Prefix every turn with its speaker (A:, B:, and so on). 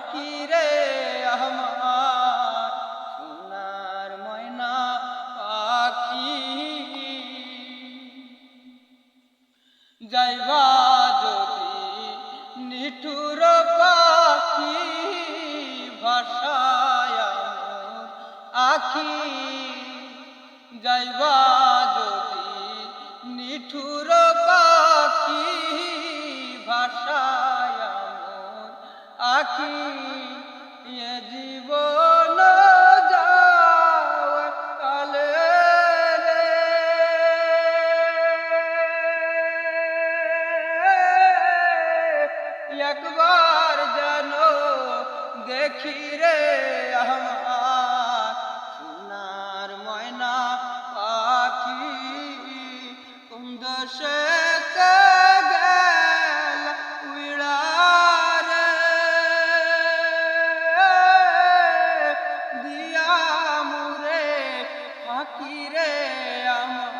A: আঁকি আমার সোনার ময়না পাখি। যাইবা যদি নিঠুর পাখি ভাষায় আখি। যাইবা আখি জীবন কালে একবার যেন দেখি রে ফাঁকি রে আমার